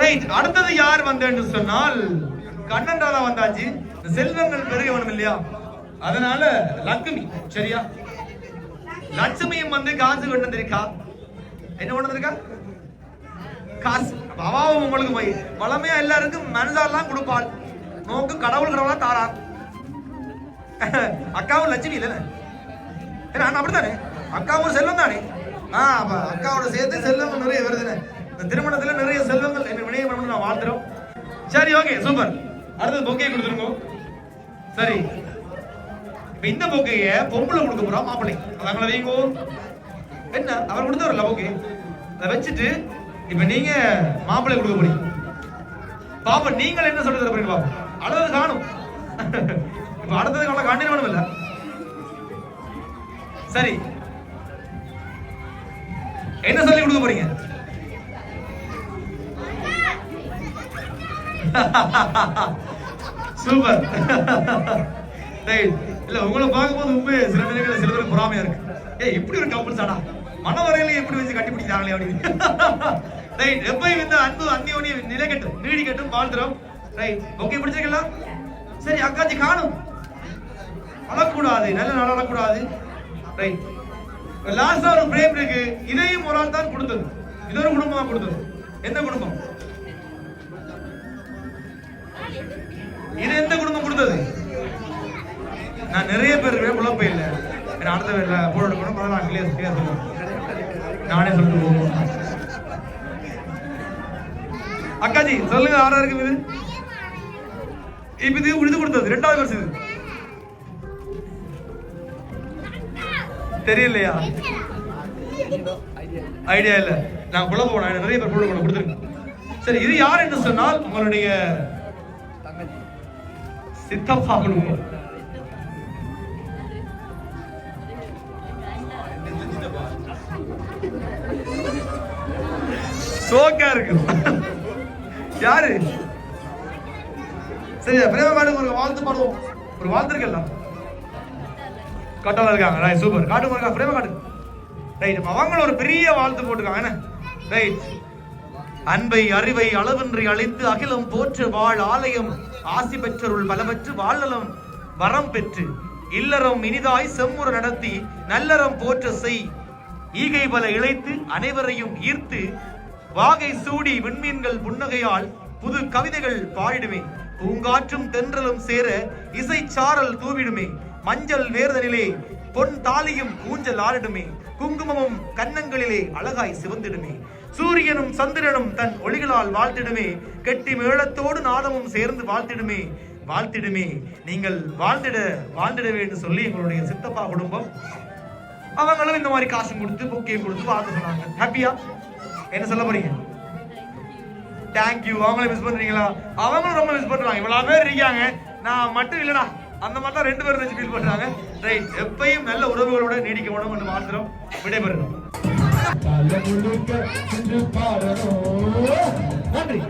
Right அடுத்தது யார் வந்தேன்னு சொன்னால் கண்ணன் ராதா வந்தாச்சு செல்வங்கள் பெருக வேணும் இல்லையா? அதனால லக்ஷ்மி சரியா? லட்சுமியும் வந்து காசு கொண்டு வந்திருக்கா? என்ன கொண்டு வந்திருக்கா? காசு. அவாவும் உங்களுக்கு போய் வளமையா எல்லாருக்கும் மனசாலாம் கொடுப்பாள். நோக்கு கடவுள் கடவுளா தாரா. அக்காவும் லட்சுமி இல்ல நான் அப்படித்தானே? அக்காவும் செல்வம் தானே? ஆ அக்காவோட சேர்த்து செல்வம் நிறைய வருதுன்னு இந்த திருமணத்துல நிறைய செல்வங்கள் என்ன வினயம் பண்ணணும் நான் வாழ்த்துறோம். சரி ஓகே சூப்பர் அடுத்தது பொக்கையை கொடுத்துருங்க. சரி. இப்ப இந்த பொக்கைய பொம்பளை கொடுக்க போறோம் மாப்பிள்ளை. அதாங்கள வைங்கோ? என்ன? அவர் கொடுத்தவர்ல ஓகே அதை வச்சுட்டு இப்ப நீங்க மாப்பிள்ளை கொடுக்க போறீங்க. பாப்பா நீங்கள் என்ன சொல்றது போறீங்க பாப்பா அடுத்தது காணும். இப்ப அடுத்தது காண கண்டினியூ இல்ல. சரி. என்ன சொல்லி கொடுக்க போறீங்க? சூப்பர் ரைட் இல்ல உங்களை பார்க்கும்போது உண்மையே சில பேருக்கு சில பேருக்கு பொறாமையா இருக்கு. ஏய் இப்படி ஒரு கப்பல்ஸ் ஆடா. மனவரையில எப்படி வச்சு கட்டி பிடிச்சாங்களே அப்படின்னு. ரைட் எப்பயும் இந்த அன்பு அந்நியோனி நிலைக்கட்டும் நீடிக்கட்டும் வாழ்த்துறோம். ரைட் ஓகே பிடிச்சிருக்கலாம் சரி அக்காச்சி காணும். அழக்கூடாது நல்ல நாள் அழக்கூடாது. ரைட் லாஸ்டா ஒரு பிரேம் இருக்கு. இதையும் ஒரு ஆள் தான் கொடுத்தது. இது ஒரு குடும்பம் தான் கொடுத்தது. எந்த குடும்பம்? இது எந்த குடும்பம் கொடுத்தது? நான் நிறைய பேர் இருக்கேன் குழப்பம் இல்லை. ஏன்னா அடுத்த வேலை போட எடுக்கணும் நான் கிளியர் கிளியர் சொல்லுவேன் நானே சொல்லிட்டு போவோம். அக்காஜி சொல்லுங்க ஆறா இருக்கு இது? இப்ப இது இது கொடுத்தது ரெண்டாவது வருஷம் இது. தெரியலையா? ஐடியா இல்ல. நான் குழப்பம் போனேன் நிறைய பேர் பொருள் கொடுத்துருக்கேன். சரி இது யார் என்று சொன்னால் உங்களுடைய சித்தப்பா சாப்பிடுவோம். சோக்கா இருக்கு யாரு? சரி பிரேம மேடம் ஒரு வாழ்த்து பாடுவோம். ஒரு வாழ்த்து இருக்குல்ல? கட்டல இருக்காங்க. ரைட் சூப்பர் காட்டு இருக்கா பிரேம காட்டு. ரைட் அவங்களும் ஒரு பெரிய வாழ்த்து போட்டுருக்காங்க என்ன? ரைட் அன்பை அறிவை அளவின்றி அழித்து அகிலம் போற்று வாழ் ஆலயம். ஆசி பெற்றருள் பலவற்று வாழலம் வரம் பெற்று. இல்லறம் இனிதாய் செம்முற நடத்தி நல்லறம் போற்ற செய். ஈகை பல இழைத்து அனைவரையும் ஈர்த்து வாகை சூடி விண்மீன்கள் புன்னகையால் புது கவிதைகள் பாடிடுமே. பூங்காற்றும் தென்றலும் சேர இசை சாரல் தூவிடுமே. மஞ்சள் வேர்தனிலே பொன் தாலியும் கூஞ்சல் ஆடிடுமே. குங்குமமும் கன்னங்களிலே அழகாய் சிவந்திடுமே. சூரியனும் சந்திரனும் தன் ஒளிகளால் வாழ்த்திடுமே கெட்டி மேளத்தோடு நாதமும் சேர்ந்து வாழ்த்திடுமே வாழ்த்திடுமே நீங்கள் வாழ்ந்திட வாழ்ந்திடவே என்று சொல்லி எங்களுடைய சித்தப்பா குடும்பம் அவங்களும் இந்த மாதிரி காசு கொடுத்து புக்கையும் கொடுத்து வாழ்த்து சொன்னாங்க ஹாப்பியா என்ன சொல்ல போறீங்க? தேங்க்யூ அவங்கள மிஸ் பண்றீங்களா? அவங்களும் ரொம்ப மிஸ் பண்றாங்க. இவ்வளவு பேர் இருக்காங்க. நான் மட்டும் இல்லடா. அந்த மாதிரி தான் ரெண்டு பேரும் ஃபீல் பண்றாங்க. ரைட் எப்பயும் நல்ல உறவுகளோட நீடிக்க உணவு என்று வாழ்த்துறோம் விடைபெறுகிறோம். கால முழுக்க சென்று பாடணும். நன்றி.